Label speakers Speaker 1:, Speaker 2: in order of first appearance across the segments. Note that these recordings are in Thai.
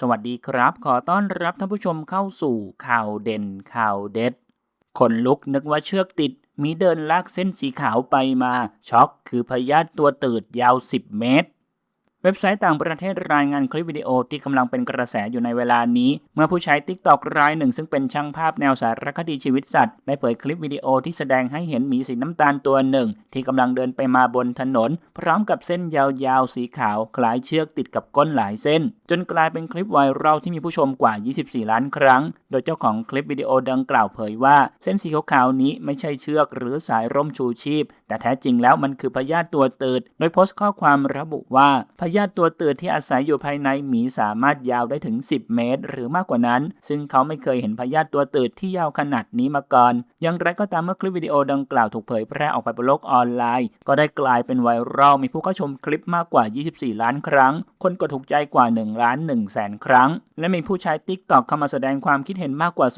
Speaker 1: สวัสดีครับ ขอต้อนรับท่านผู้ชมเข้าสู่ข่าวเด่นข่าวเด็ด คนลุกนึกว่าเชือกติด มีเดินลากเส้นสีขาวไปมา ช็อกคือพยาธิตัวตืดยาว 10 เมตร เว็บไซต์ต่างประเทศรายงานคลิปวิดีโอที่กำลังเป็นกระแสอยู่ในเวลานี้ เมื่อผู้ใช้ t ิ k t o k รายหนึ่งซึ่งเป็นช่างภาพแนวสารคดีชีวิตสัตว์ได้เผยคลิปวิดีโอที่แสดงให้เห็นหมีสีน้ำตาลตัวหนึ่ง ที่กำลังเดินไปมาบนถนน พร้อมกับเส้นยาวๆ สีขาว คล้ายเชือกติดกับก้นหลายเส้น จนกลายเป็นคลิปไวรัลที่มีผู้ชมกว่า 24 ล้านครั้ง โดยเจ้าของคลิปวิดีโอดังกล่าวเผยว่า เส้นสีขาวๆนี้ไม่ใช่เชือกหรือสายร่มชูชีพ แต่แท้จริงแล้วมันคือพยาธิตัวตืด โดยโพสต์ข้อความระบุว่าพยาธิตัวตืดที่อาศัยอยู่ภายในหมีสามารถยาวได้ถึง 10 เมตร หรือมากกว่านั้น ซึ่งเขาไม่เคยเห็นพยาธิตัวตืดที่ยาวขนาดนี้มาก่อน อย่างไรก็ตามเมื่อคลิปวิดีโอดังกล่าวถูกเผยแพร่ออกไปบนโลกออนไลน์ ก็ได้กลายเป็นไวรัลมีผู้เข้าชมคลิปมากกว่า 24 ล้านครั้ง คนกดถูกใจกว่า 1 ล้าน1แสนครั้ง และมีผู้ใช้ TikTok เข้ามาแสดงความคิดเห็นมากกว่า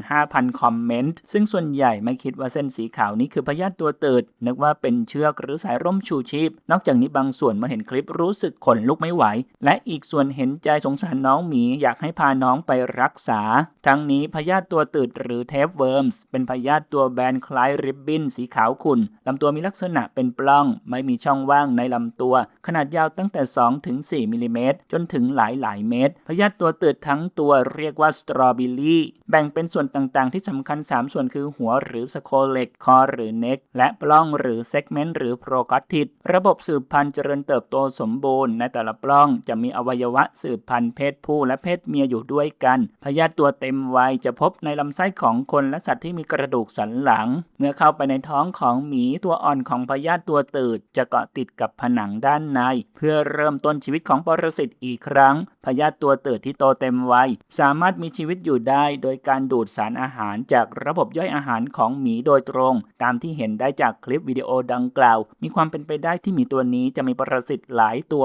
Speaker 1: 25,000 คอมเมนต์ ซึ่งส่วนใหญ่ไม่คิดว่าเส้นสีขาวนี้คือพยาธิตัวตืดนึกว่าเป็นเชือกหรือสายร่มชูชีพ นอกจากนี้บางส่วนมื่อเห็นคลิปรู้สึกขนลุกไม่ไหว และอีกส่วนเห็นใจสงสารน้องหมีอยากให้พาน้องไปรักษา ทั้งนี้พยาธิตัวตืดหรือเทปเวิร์มส์เป็นพยาธิตัวแบนคล้ายริบบิ้นสีขาวขุ่นลำตัวมีลักษณะเป็นปล้อง ไม่มีช่องว่างในลำตัว ขนาดยาวตั้งแต่2ถึง4มิลิเมตรจนถึงหลายหลายเมตร พยาธิตัวตืดทั้งตัวเรียกว่าสตรอบิลลี่แบ่งเป็นส่วนต่างๆ ที่สำคัญ 3 ส่วนคือหัวหรือสโคเลกคอหรือเน็กและปล้องหรือเซกเมนต์หรือโปรกอตติดระบบสืบพันธุ์เจริญเติบโตสมบูรณ์ในแต่ละปล้องจะมีอวัยวะสืบพันธุ์เพศผู้และเพศเมียอยู่ด้วยกัน พยาธิตัวเต็มวัยจะพบในลำไส้ของคนและสัตว์ที่มีกระดูกสันหลัง เมื่อเข้าไปในท้องของหมีตัวอ่อนของพยาธิตัวตืด จะเกาะติดกับผนังด้านใน เพื่อเริ่มต้นชีวิตของปรสิตอีกครั้ง พยาธิตัวตืดที่โตเต็มวัยสามารถมีชีวิตอยู่ได้ โดยการดูดสารอาหารจากระบบย่อยอาหารของหมีโดยตรง ตามที่เห็นได้จากคลิปวิดีโอดังกล่าว มีความเป็นไปได้ที่หมีตัวนี้จะมีปรสิตหลายตัว